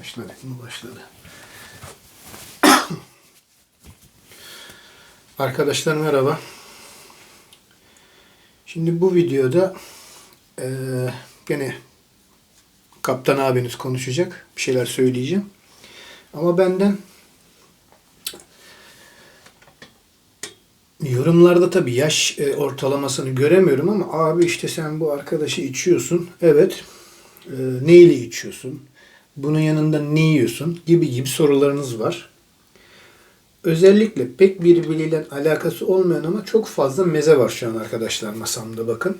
Başladı mı başladı. Arkadaşlar merhaba. Şimdi bu videoda eee, gene kaptan abiniz konuşacak. Bir şeyler söyleyeceğim. Ama benden yorumlarda tabii yaş e, ortalamasını göremiyorum ama abi işte sen bu arkadaşı içiyorsun. Evet. E, neyle içiyorsun? Bunun yanında ne yiyorsun? Gibi gibi sorularınız var. Özellikle pek birbiriyle alakası olmayan ama çok fazla meze var şu an arkadaşlar masamda bakın.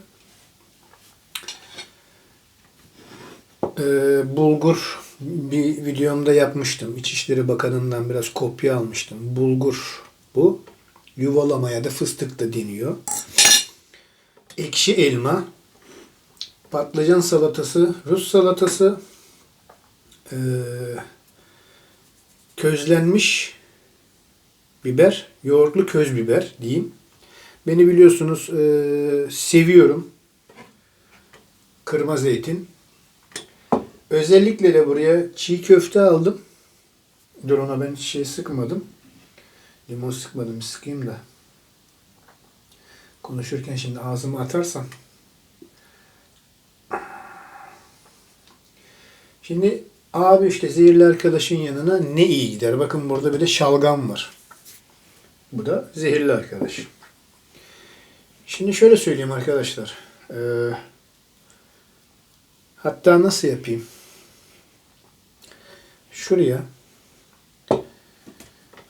Ee, bulgur bir videomda yapmıştım. İçişleri Bakanı'ndan biraz kopya almıştım. Bulgur bu. Yuvalama ya da fıstık da deniyor. Ekşi elma. Patlıcan salatası. Rus salatası. Ee, közlenmiş biber. Yoğurtlu köz biber diyeyim. Beni biliyorsunuz ee, seviyorum. Kırma zeytin. Özellikle de buraya çiğ köfte aldım. Dur ona ben şey sıkmadım. Limon sıkmadım. Sıkayım da. Konuşurken şimdi ağzıma atarsam. Şimdi abi işte zehirli arkadaşın yanına ne iyi gider. Bakın burada bir de şalgam var. Bu da zehirli arkadaş. Şimdi şöyle söyleyeyim arkadaşlar. Ee, hatta nasıl yapayım? Şuraya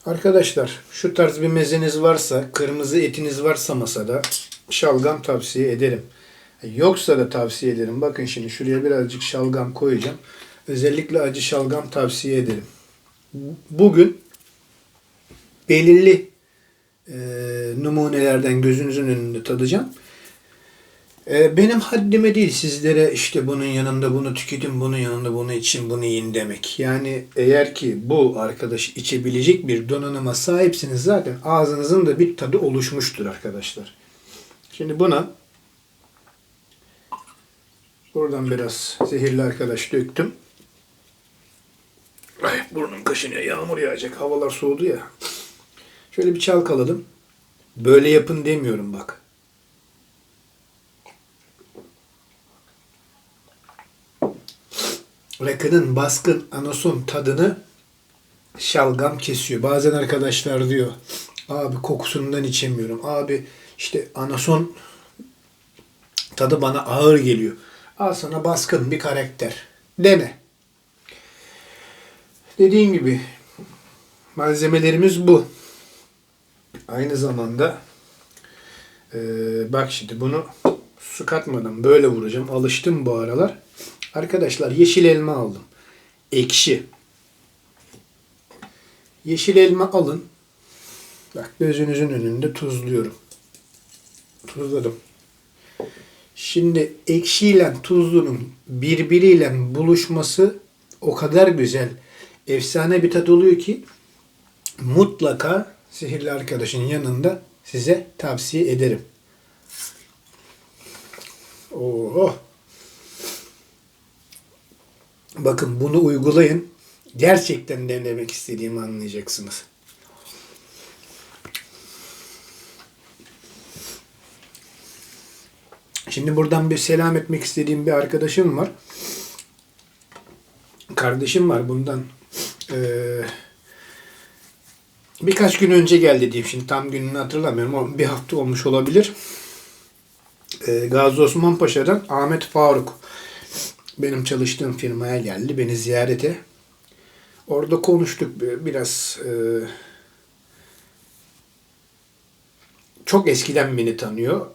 Arkadaşlar şu tarz bir mezeniz varsa, kırmızı etiniz varsa masada şalgam tavsiye ederim. Yoksa da tavsiye ederim. Bakın şimdi şuraya birazcık şalgam koyacağım. Özellikle acı şalgam tavsiye ederim. Bugün belirli e, numunelerden gözünüzün önünde tadacağım. E, benim haddime değil sizlere işte bunun yanında bunu tüketin, bunun yanında bunu için, bunu yiyin demek. Yani eğer ki bu arkadaş içebilecek bir donanıma sahipsiniz zaten ağzınızın da bir tadı oluşmuştur arkadaşlar. Şimdi buna buradan biraz zehirli arkadaş döktüm. Burnum kaşınıyor. Yağmur yağacak. Havalar soğudu ya. Şöyle bir çalkaladım. Böyle yapın demiyorum bak. rakının baskın anason tadını şalgam kesiyor. Bazen arkadaşlar diyor abi kokusundan içemiyorum. Abi işte anason tadı bana ağır geliyor. Al sana baskın bir karakter. Dene. Dediğim gibi malzemelerimiz bu. Aynı zamanda e, bak şimdi bunu su katmadan böyle vuracağım. Alıştım bu aralar. Arkadaşlar yeşil elma aldım. Ekşi. Yeşil elma alın. Bak gözünüzün önünde tuzluyorum. Tuzladım. Şimdi ekşiyle tuzlunun birbiriyle buluşması o kadar güzel, efsane bir tat oluyor ki mutlaka sihirli arkadaşın yanında size tavsiye ederim. Oh! Bakın bunu uygulayın. Gerçekten ne demek istediğimi anlayacaksınız. Şimdi buradan bir selam etmek istediğim bir arkadaşım var. Kardeşim var bundan eee, birkaç gün önce geldi diyeyim. Şimdi tam gününü hatırlamıyorum ama bir hafta olmuş olabilir. Eee Gazi Osman Paşa'dan Ahmet Faruk benim çalıştığım firmaya geldi beni ziyarete. Orada konuştuk biraz e, çok eskiden beni tanıyor.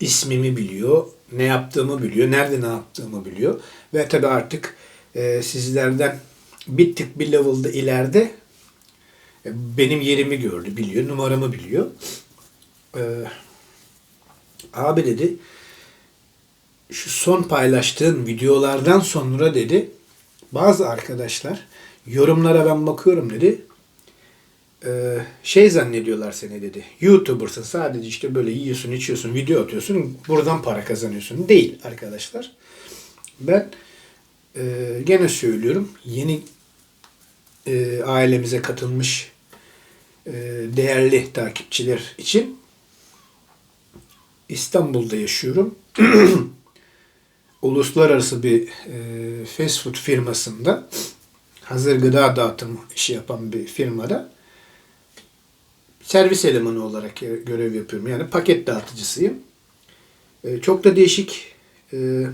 İsmimi biliyor, ne yaptığımı biliyor, nerede ne yaptığımı biliyor. Ve tabii artık e, sizlerden bir tık bir level'da ileride e, benim yerimi gördü, biliyor, numaramı biliyor. E, abi dedi, şu son paylaştığın videolardan sonra dedi bazı arkadaşlar yorumlara ben bakıyorum dedi e, şey zannediyorlar seni dedi. YouTuber'sın sadece işte böyle yiyorsun içiyorsun video atıyorsun buradan para kazanıyorsun. Değil arkadaşlar. Ben Ee, gene söylüyorum. Yeni e, ailemize katılmış e, değerli takipçiler için İstanbul'da yaşıyorum. Uluslararası bir e, fast food firmasında hazır gıda dağıtımı işi yapan bir firmada servis elemanı olarak görev yapıyorum. Yani paket dağıtıcısıyım. E, çok da değişik e,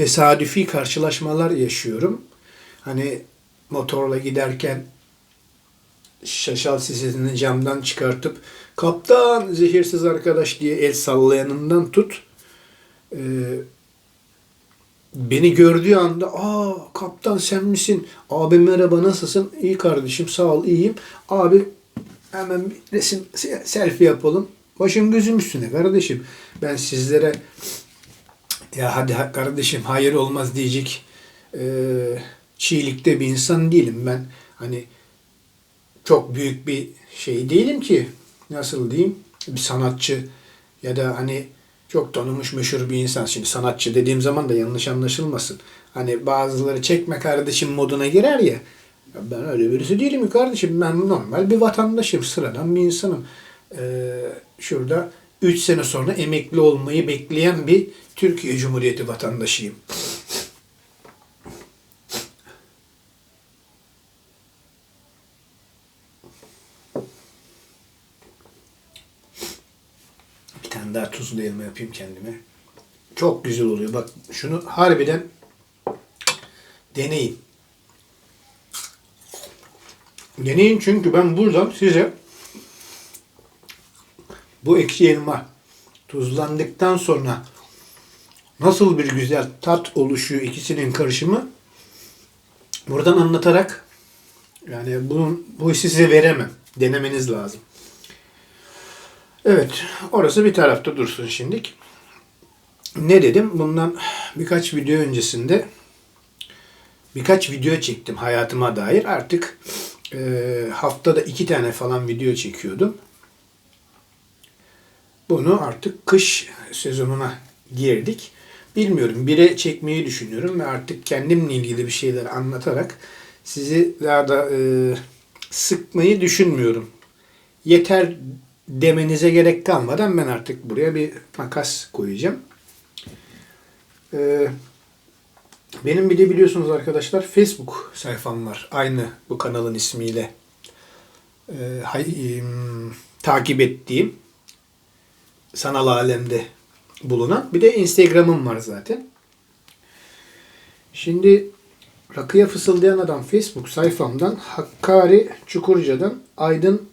tesadüfi karşılaşmalar yaşıyorum. Hani motorla giderken şaşal sesini camdan çıkartıp kaptan zehirsiz arkadaş diye el sallayanından tut e, beni gördüğü anda aa kaptan sen misin? Abi merhaba nasılsın? İyi kardeşim sağ ol iyiyim. Abi hemen bir resim selfie yapalım. Başım gözüm üstüne kardeşim. Ben sizlere ya hadi kardeşim hayır olmaz diyecek e, çiğlikte bir insan değilim. Ben hani çok büyük bir şey değilim ki nasıl diyeyim bir sanatçı ya da hani çok tanınmış meşhur bir insan. Şimdi sanatçı dediğim zaman da yanlış anlaşılmasın. Hani bazıları çekme kardeşim moduna girer ya. Ben öyle birisi değilim kardeşim? Ben normal bir vatandaşım. Sıradan bir insanım. Ee, şurada 3 sene sonra emekli olmayı bekleyen bir Türkiye Cumhuriyeti vatandaşıyım. Bir tane daha tuzlu elma yapayım kendime. Çok güzel oluyor. Bak şunu harbiden deneyin. Deneyin çünkü ben buradan size bu ekşi elma tuzlandıktan sonra nasıl bir güzel tat oluşuyor ikisinin karışımı buradan anlatarak yani bunun bu hissi size veremem. Denemeniz lazım. Evet, orası bir tarafta dursun şimdilik. Ne dedim? Bundan birkaç video öncesinde birkaç video çektim hayatıma dair. Artık e, haftada iki tane falan video çekiyordum. Bunu artık kış sezonuna girdik. Bilmiyorum. Bire çekmeyi düşünüyorum ve artık kendimle ilgili bir şeyler anlatarak sizi daha da e, sıkmayı düşünmüyorum. Yeter demenize gerek kalmadan ben artık buraya bir makas koyacağım. Ee, benim bir de biliyorsunuz arkadaşlar Facebook sayfam var. Aynı bu kanalın ismiyle e, hay, e, takip ettiğim sanal alemde bulunan. Bir de Instagram'ım var zaten. Şimdi Rakıya Fısıldayan Adam Facebook sayfamdan Hakkari Çukurca'dan Aydın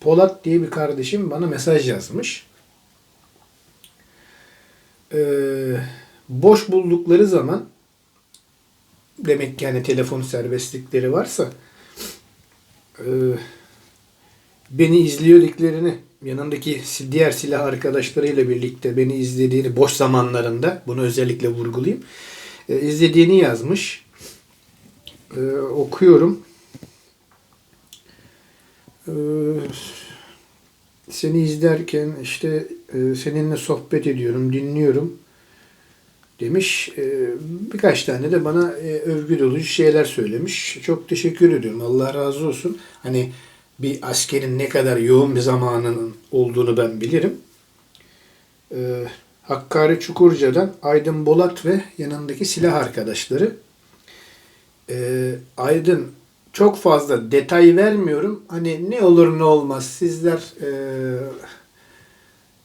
Polat diye bir kardeşim bana mesaj yazmış. Ee, boş buldukları zaman demek ki hani telefon serbestlikleri varsa e, beni izliyorduklarını yanındaki diğer silah arkadaşlarıyla birlikte beni izlediğini boş zamanlarında bunu özellikle vurgulayayım e, izlediğini yazmış. E, okuyorum. E, seni izlerken işte e, seninle sohbet ediyorum, dinliyorum demiş. E, birkaç tane de bana e, övgü dolu şeyler söylemiş. Çok teşekkür ediyorum. Allah razı olsun. Hani bir askerin ne kadar yoğun bir zamanının olduğunu ben bilirim. Ee, Hakkari Çukurca'dan Aydın Bolat ve yanındaki silah arkadaşları. Ee, Aydın çok fazla detay vermiyorum. Hani ne olur ne olmaz sizler e,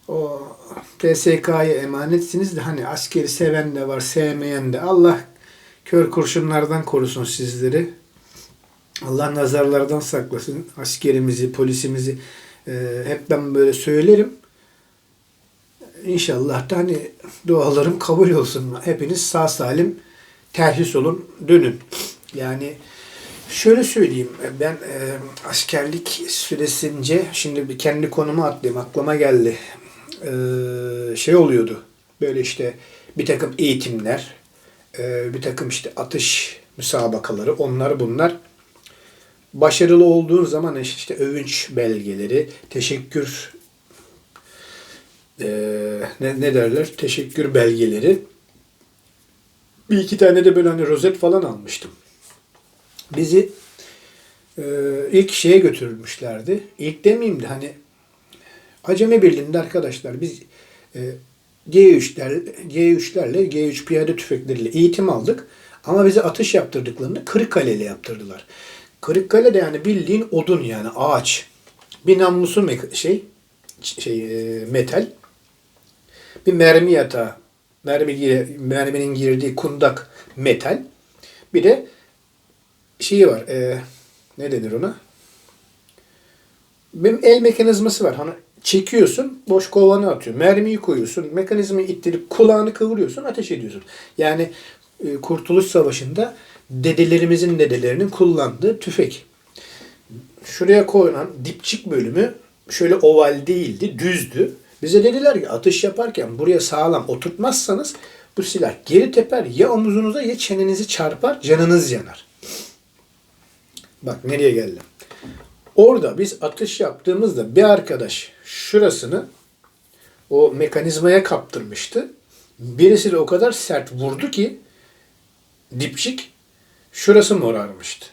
o TSK'ya emanetsiniz de hani askeri seven de var sevmeyen de Allah kör kurşunlardan korusun sizleri. Allah nazarlardan saklasın askerimizi, polisimizi e, hep ben böyle söylerim. İnşallah da hani dualarım kabul olsun. Hepiniz sağ salim terhis olun, dönün. Yani şöyle söyleyeyim. Ben e, askerlik süresince şimdi bir kendi konuma atlayayım. Aklıma geldi. E, şey oluyordu. Böyle işte bir takım eğitimler, e, bir takım işte atış müsabakaları, onlar bunlar başarılı olduğun zaman işte övünç belgeleri, teşekkür e, ne, ne derler? Teşekkür belgeleri Bir iki tane de böyle hani rozet falan almıştım. Bizi e, ilk şeye götürmüşlerdi. İlk demeyeyim de hani Acemi Birliği'nde arkadaşlar biz e, G3'ler, G3'lerle, G3 piyade tüfekleriyle eğitim aldık. Ama bize atış yaptırdıklarını Kırıkkale ile yaptırdılar. Kırıkkale de yani bildiğin odun yani ağaç. Bir namlusu şey, şey e, metal. Bir mermi yatağı. Mermi, merminin girdiği kundak metal. Bir de şeyi var. e, ne denir ona? Benim el mekanizması var. Hani çekiyorsun, boş kovanı atıyor. Mermiyi koyuyorsun, mekanizmayı ittirip kulağını kıvırıyorsun, ateş ediyorsun. Yani e, Kurtuluş Savaşı'nda dedelerimizin dedelerinin kullandığı tüfek. Şuraya koyulan dipçik bölümü şöyle oval değildi, düzdü. Bize dediler ki atış yaparken buraya sağlam oturtmazsanız bu silah geri teper ya omuzunuza ya çenenizi çarpar, canınız yanar. Bak nereye geldim. Orada biz atış yaptığımızda bir arkadaş şurasını o mekanizmaya kaptırmıştı. Birisi de o kadar sert vurdu ki dipçik şurası morarmıştı.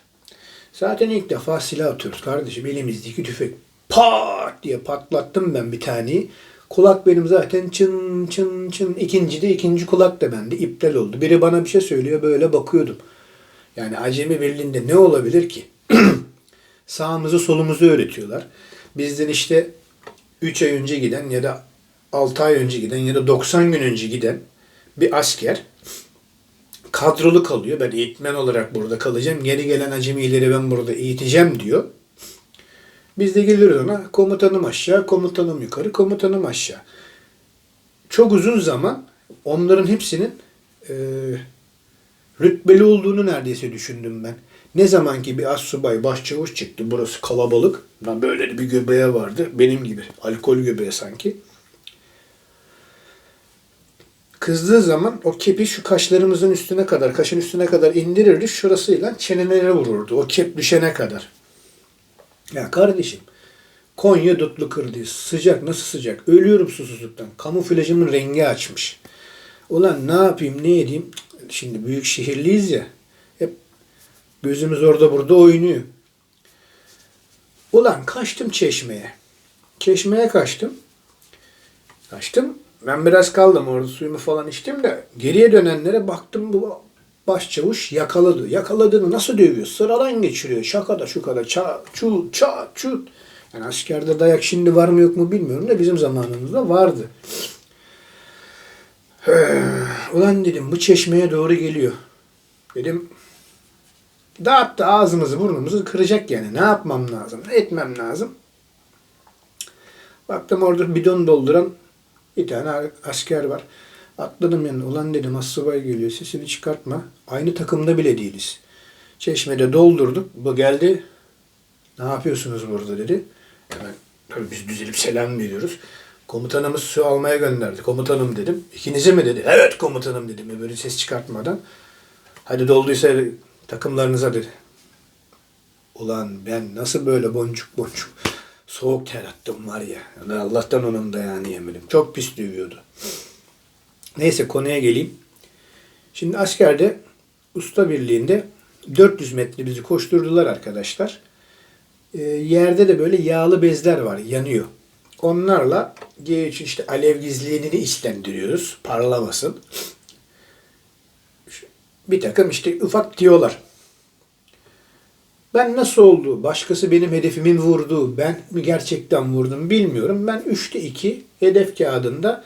Zaten ilk defa silah atıyoruz kardeşim. Elimizdeki tüfek pat diye patlattım ben bir taneyi. Kulak benim zaten çın çın çın. İkinci de ikinci kulak da bende iptal oldu. Biri bana bir şey söylüyor böyle bakıyordum. Yani acemi birliğinde ne olabilir ki? Sağımızı solumuzu öğretiyorlar. Bizden işte 3 ay önce giden ya da 6 ay önce giden ya da 90 gün önce giden bir asker kadrolu kalıyor. Ben eğitmen olarak burada kalacağım. Geri gelen acemileri ben burada eğiteceğim diyor. Biz de geliyoruz ona komutanım aşağı, komutanım yukarı, komutanım aşağı. Çok uzun zaman onların hepsinin e, rütbeli olduğunu neredeyse düşündüm ben. Ne zaman ki bir assubay başçavuş çıktı, burası kalabalık. Lan böyle bir göbeğe vardı, benim gibi. Alkol göbeği sanki. Kızdığı zaman o kepi şu kaşlarımızın üstüne kadar, kaşın üstüne kadar indirirdi. Şurasıyla çenelere vururdu. O kep düşene kadar. Ya kardeşim, Konya dutlu kırdı. Sıcak, nasıl sıcak? Ölüyorum susuzluktan. Kamuflajımın rengi açmış. Ulan ne yapayım, ne edeyim? Şimdi büyük şehirliyiz ya. Hep gözümüz orada burada oynuyor. Ulan kaçtım çeşmeye. Çeşmeye kaçtım. Kaçtım. Ben biraz kaldım orada suyumu falan içtim de geriye dönenlere baktım bu başçavuş yakaladı. Yakaladığını nasıl dövüyor? Sıradan geçiriyor. Şakada şukada çat çut çat çut. Yani askerde dayak şimdi var mı yok mu bilmiyorum da bizim zamanımızda vardı. Ulan dedim bu çeşmeye doğru geliyor. Dedim dağıttı ağzımızı burnumuzu kıracak yani. Ne yapmam lazım? Ne etmem lazım? Baktım orada bidon dolduran bir tane asker var. Atladım yanına. Ulan dedim assubay geliyor. Sesini çıkartma. Aynı takımda bile değiliz. Çeşmede doldurduk. Bu geldi. Ne yapıyorsunuz burada dedi. Hemen tabii biz düzelip selam veriyoruz. Komutanımız su almaya gönderdi. Komutanım dedim. İkinizi mi dedi. Evet komutanım dedim. Böyle ses çıkartmadan. Hadi dolduysa takımlarınıza dedi. Ulan ben nasıl böyle boncuk boncuk soğuk ter attım var ya. Allah'tan onun da yemedim. Çok pis dövüyordu. Neyse konuya geleyim. Şimdi askerde usta birliğinde 400 metre bizi koşturdular arkadaşlar. Ee, yerde de böyle yağlı bezler var yanıyor. Onlarla G3'ün işte alev gizliliğini içlendiriyoruz. Parlamasın. Bir takım işte ufak diyorlar. Ben nasıl oldu? Başkası benim hedefimin vurdu. Ben mi gerçekten vurdum bilmiyorum. Ben 3'te 2 hedef kağıdında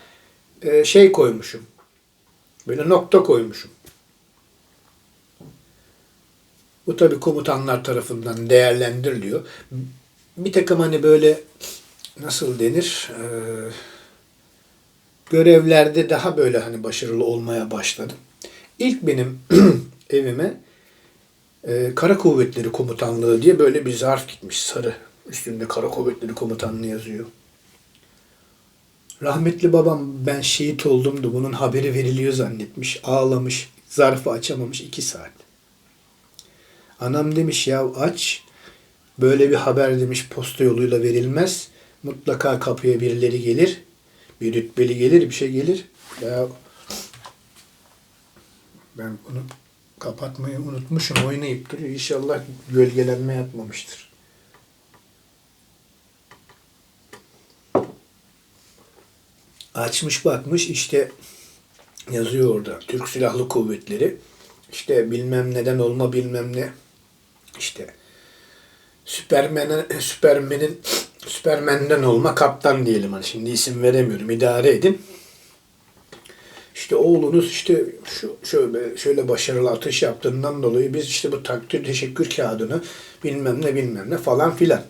e, şey koymuşum. Böyle nokta koymuşum. Bu tabi komutanlar tarafından değerlendiriliyor. Bir takım hani böyle nasıl denir? E, görevlerde daha böyle hani başarılı olmaya başladım. İlk benim evime e, Kara Kuvvetleri Komutanlığı diye böyle bir zarf gitmiş sarı. Üstünde Kara Kuvvetleri Komutanlığı yazıyor. Rahmetli babam ben şehit oldum da bunun haberi veriliyor zannetmiş. Ağlamış. Zarfı açamamış iki saat. Anam demiş ya aç. Böyle bir haber demiş posta yoluyla verilmez. Mutlaka kapıya birileri gelir. Bir rütbeli gelir bir şey gelir. Ya Ben bunu kapatmayı unutmuşum. Oynayıp duruyor. İnşallah gölgelenme yapmamıştır. Açmış bakmış işte yazıyor orada. Türk Silahlı Kuvvetleri. İşte bilmem neden olma bilmem ne. İşte Süpermen'e Süpermen'in Süpermen'den olma kaptan diyelim hani şimdi isim veremiyorum idare edin. İşte oğlunuz işte şu şöyle şöyle başarılı atış yaptığından dolayı biz işte bu takdir teşekkür kağıdını bilmem ne bilmem ne falan filan.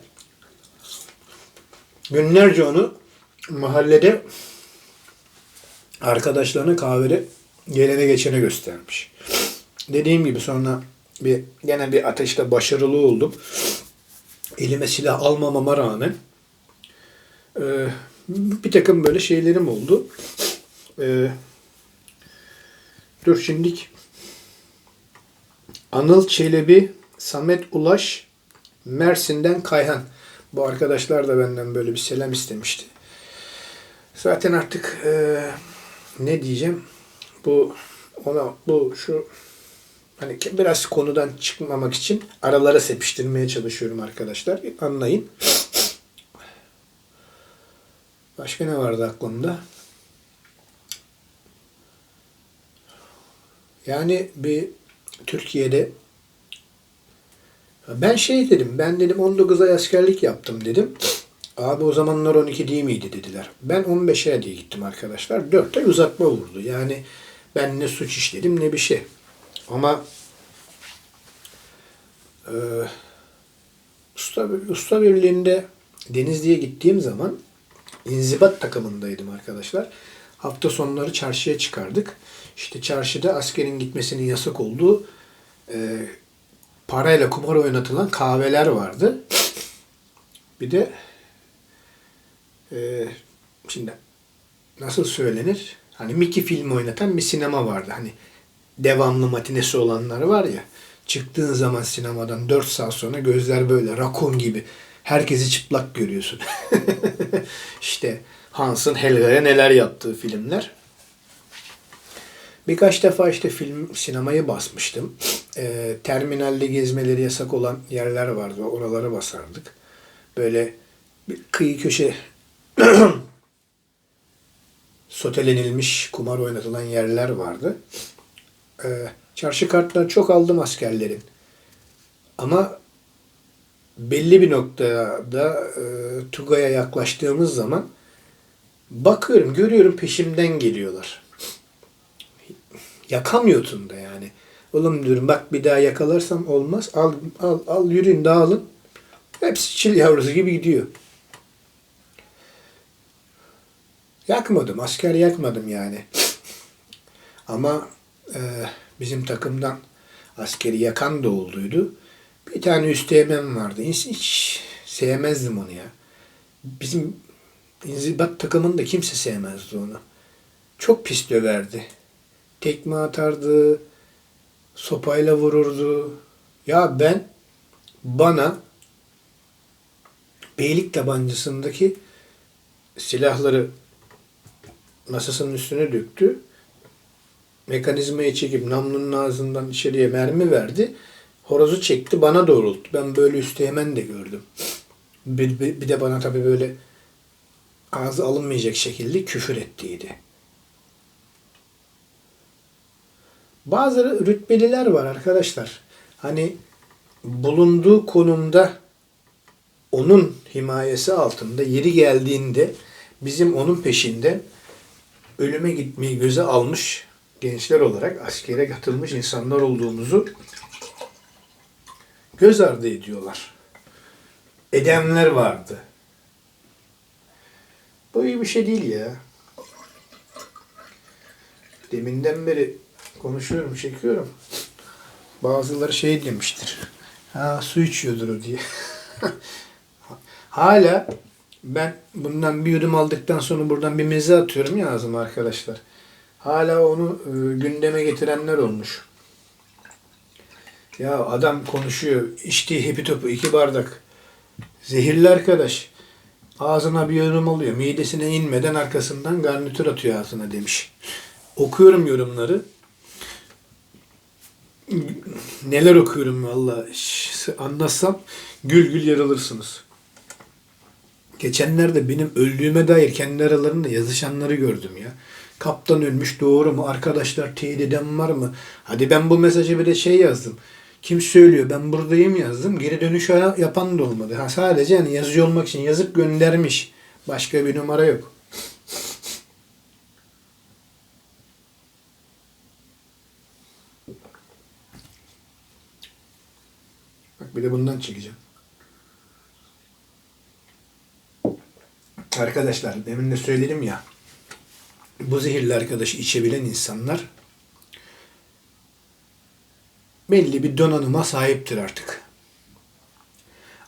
Günlerce onu mahallede arkadaşlarına kahvede gelene geçene göstermiş. Dediğim gibi sonra bir gene bir ateşte başarılı oldum. Elime silah almamama rağmen e, bir takım böyle şeylerim oldu. E, dur şimdilik Anıl Çelebi, Samet Ulaş, Mersin'den Kayhan. Bu arkadaşlar da benden böyle bir selam istemişti. Zaten artık e, ne diyeceğim? Bu ona bu şu hani biraz konudan çıkmamak için aralara sepiştirmeye çalışıyorum arkadaşlar. Anlayın. Başka ne vardı aklımda? Yani bir Türkiye'de ben şey dedim, ben dedim 19 ay askerlik yaptım dedim. Abi o zamanlar 12 değil miydi dediler. Ben 15'e diye gittim arkadaşlar. 4 ay uzatma vurdu. Yani ben ne suç işledim ne bir şey. Ama e, usta, usta birliğinde Denizli'ye gittiğim zaman inzibat takımındaydım arkadaşlar. Hafta sonları çarşıya çıkardık. İşte çarşıda askerin gitmesinin yasak olduğu e, parayla kumar oynatılan kahveler vardı. Bir de e, şimdi nasıl söylenir? Hani Mickey filmi oynatan bir sinema vardı. Hani devamlı matinesi olanları var ya. Çıktığın zaman sinemadan 4 saat sonra gözler böyle rakun gibi. Herkesi çıplak görüyorsun. işte Hans'ın Helga'ya neler yaptığı filmler. Birkaç defa işte film sinemayı basmıştım. Ee, terminalde gezmeleri yasak olan yerler vardı. Oralara basardık. Böyle bir kıyı köşe sotelenilmiş kumar oynatılan yerler vardı. Ee, çarşı kartları çok aldım askerlerin. Ama belli bir noktada e, Tugay'a yaklaştığımız zaman bakıyorum, görüyorum peşimden geliyorlar. Yakamıyorsun da yani. Oğlum diyorum bak bir daha yakalarsam olmaz. Al al al yürüyün dağılın. Hepsi çil yavrusu gibi gidiyor. Yakmadım. Asker yakmadım yani. Ama e, bizim takımdan askeri yakan da olduydu. Bir tane üsteğmen vardı. Hiç, hiç sevmezdim onu ya. Bizim inzibat takımında kimse sevmezdi onu. Çok pis döverdi. Tekme atardı. Sopayla vururdu. Ya ben bana beylik tabancasındaki silahları masasının üstüne döktü. Mekanizmayı çekip namlunun ağzından içeriye mermi verdi. Horozu çekti bana doğrulttu. Ben böyle üsteğmen de gördüm. Bir, bir, bir de bana tabii böyle ağzı alınmayacak şekilde küfür ettiydi. Bazı rütbeliler var arkadaşlar. Hani bulunduğu konumda onun himayesi altında yeri geldiğinde bizim onun peşinde ölüme gitmeyi göze almış gençler olarak askere katılmış insanlar olduğumuzu göz ardı ediyorlar. Edenler vardı. Bu iyi bir şey değil ya. Deminden beri konuşuyorum, çekiyorum. Bazıları şey demiştir. Ha su içiyordur o diye. Hala ben bundan bir yudum aldıktan sonra buradan bir meze atıyorum ya ağzıma arkadaşlar. Hala onu e, gündeme getirenler olmuş. Ya adam konuşuyor. içtiği hepi topu iki bardak. Zehirli arkadaş. Ağzına bir yorum alıyor. Midesine inmeden arkasından garnitür atıyor ağzına demiş. Okuyorum yorumları. Neler okuyorum valla. Anlatsam gül gül yarılırsınız. Geçenlerde benim öldüğüme dair kendi aralarında yazışanları gördüm ya. Kaptan ölmüş doğru mu? Arkadaşlar teyit eden var mı? Hadi ben bu mesajı bir de şey yazdım. Kim söylüyor ben buradayım yazdım. Geri dönüş yapan da olmadı. Ha, sadece yani yazıcı olmak için yazıp göndermiş. Başka bir numara yok. Bak bir de bundan çekeceğim. Arkadaşlar demin de söyledim ya. Bu zehirli arkadaşı içebilen insanlar belli bir donanıma sahiptir artık.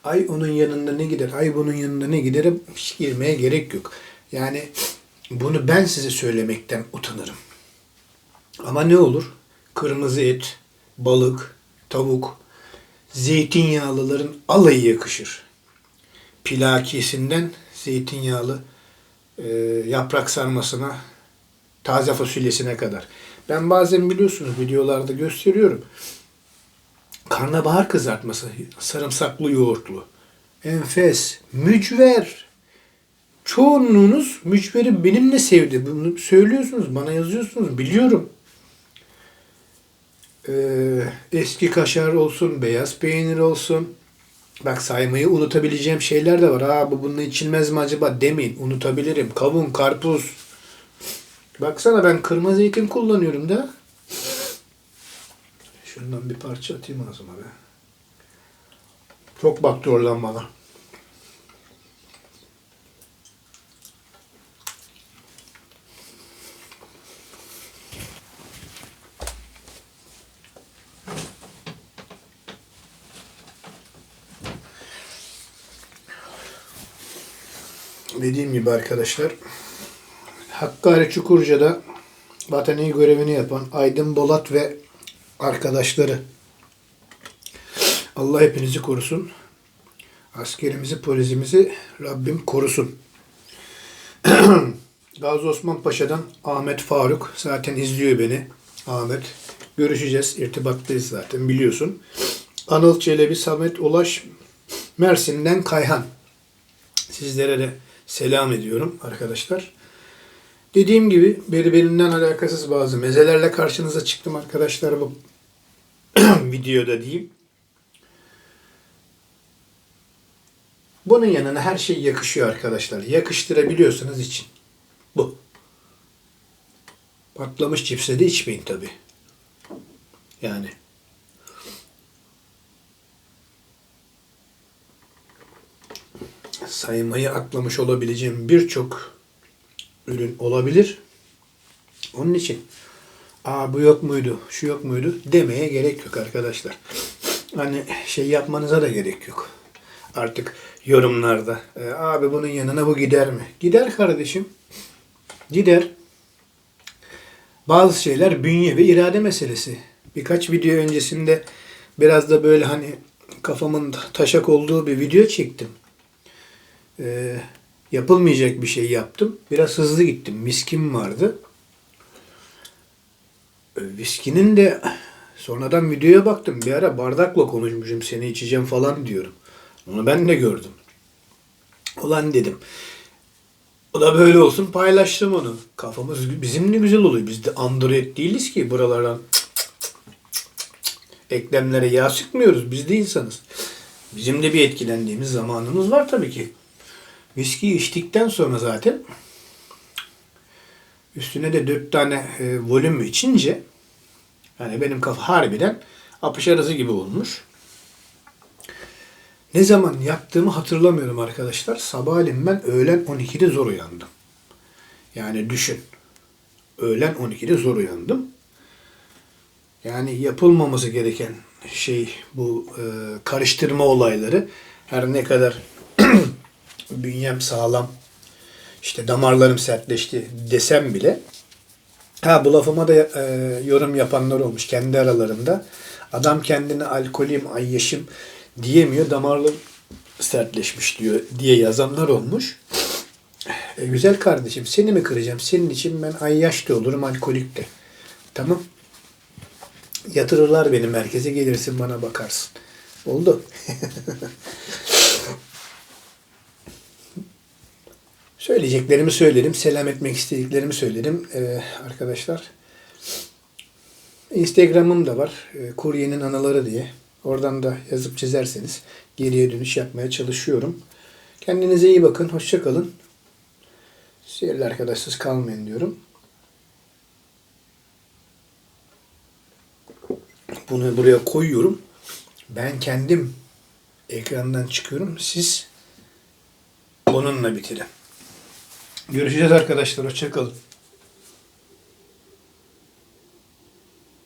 Ay onun yanında ne gider, ay bunun yanında ne gider hiç girmeye gerek yok. Yani bunu ben size söylemekten utanırım. Ama ne olur? Kırmızı et, balık, tavuk, zeytinyağlıların alayı yakışır. Pilakisinden zeytinyağlı e, yaprak sarmasına, taze fasulyesine kadar. Ben bazen biliyorsunuz videolarda gösteriyorum. Karnabahar kızartması, sarımsaklı yoğurtlu. Enfes, mücver. Çoğunluğunuz mücveri benimle sevdi. Bunu söylüyorsunuz, bana yazıyorsunuz, biliyorum. Ee, eski kaşar olsun, beyaz peynir olsun. Bak saymayı unutabileceğim şeyler de var. Aa bu bununla içilmez mi acaba demeyin. Unutabilirim. Kavun, karpuz. Baksana ben kırmızı zeytin kullanıyorum da. Şundan bir parça atayım ağzıma be. Çok baktı oradan bana. Dediğim gibi arkadaşlar Hakkari Çukurca'da vatani görevini yapan Aydın Bolat ve arkadaşları Allah hepinizi korusun. Askerimizi, polisimizi Rabbim korusun. Gazi Osman Paşa'dan Ahmet Faruk zaten izliyor beni. Ahmet. Görüşeceğiz. irtibattayız zaten biliyorsun. Anıl Çelebi, Samet Ulaş, Mersin'den Kayhan. Sizlere de selam ediyorum arkadaşlar. Dediğim gibi birbirinden alakasız bazı mezelerle karşınıza çıktım arkadaşlar bu videoda diyeyim. Bunun yanına her şey yakışıyor arkadaşlar. Yakıştırabiliyorsanız için. Bu. Patlamış cipse de içmeyin tabi. Yani. Saymayı atlamış olabileceğim birçok ürün olabilir. Onun için aa bu yok muydu, şu yok muydu demeye gerek yok arkadaşlar. Hani şey yapmanıza da gerek yok. Artık yorumlarda e, abi bunun yanına bu gider mi? Gider kardeşim. Gider. Bazı şeyler bünye ve irade meselesi. Birkaç video öncesinde biraz da böyle hani kafamın taşak olduğu bir video çektim. Ee, yapılmayacak bir şey yaptım. Biraz hızlı gittim. Miskim vardı. Ee, Viskinin de sonradan videoya baktım. Bir ara bardakla konuşmuşum seni içeceğim falan diyorum. Onu ben de gördüm. Ulan dedim. O da böyle olsun paylaştım onu. Kafamız bizim ne güzel oluyor. Biz de Android değiliz ki buralardan eklemlere yağ sıkmıyoruz. Biz de insanız. Bizim de bir etkilendiğimiz zamanımız var tabii ki. Viski içtikten sonra zaten üstüne de dört tane e, volüm içince yani benim kafa harbiden apış arası gibi olmuş. Ne zaman yattığımı hatırlamıyorum arkadaşlar. Sabahleyin ben öğlen 12'de zor uyandım. Yani düşün. Öğlen 12'de zor uyandım. Yani yapılmaması gereken şey bu e, karıştırma olayları. Her ne kadar bünyem sağlam, işte damarlarım sertleşti desem bile ha bu lafıma da e, yorum yapanlar olmuş kendi aralarında. Adam kendini alkolüm, ayyaşım diyemiyor, damarlarım sertleşmiş diyor diye yazanlar olmuş. E, güzel kardeşim seni mi kıracağım? Senin için ben ayyaş da olurum, alkolik de. Tamam. Yatırırlar beni merkeze gelirsin bana bakarsın. Oldu. Söyleyeceklerimi söylerim. Selam etmek istediklerimi söylerim. Ee, arkadaşlar. Instagram'ım da var. Ee, Kuryenin Anıları diye. Oradan da yazıp çizerseniz geriye dönüş yapmaya çalışıyorum. Kendinize iyi bakın. Hoşça kalın. Sihirli arkadaşsız kalmayın diyorum. Bunu buraya koyuyorum. Ben kendim ekrandan çıkıyorum. Siz bununla bitirin. Görüşeceğiz arkadaşlar. Hoşça kalın.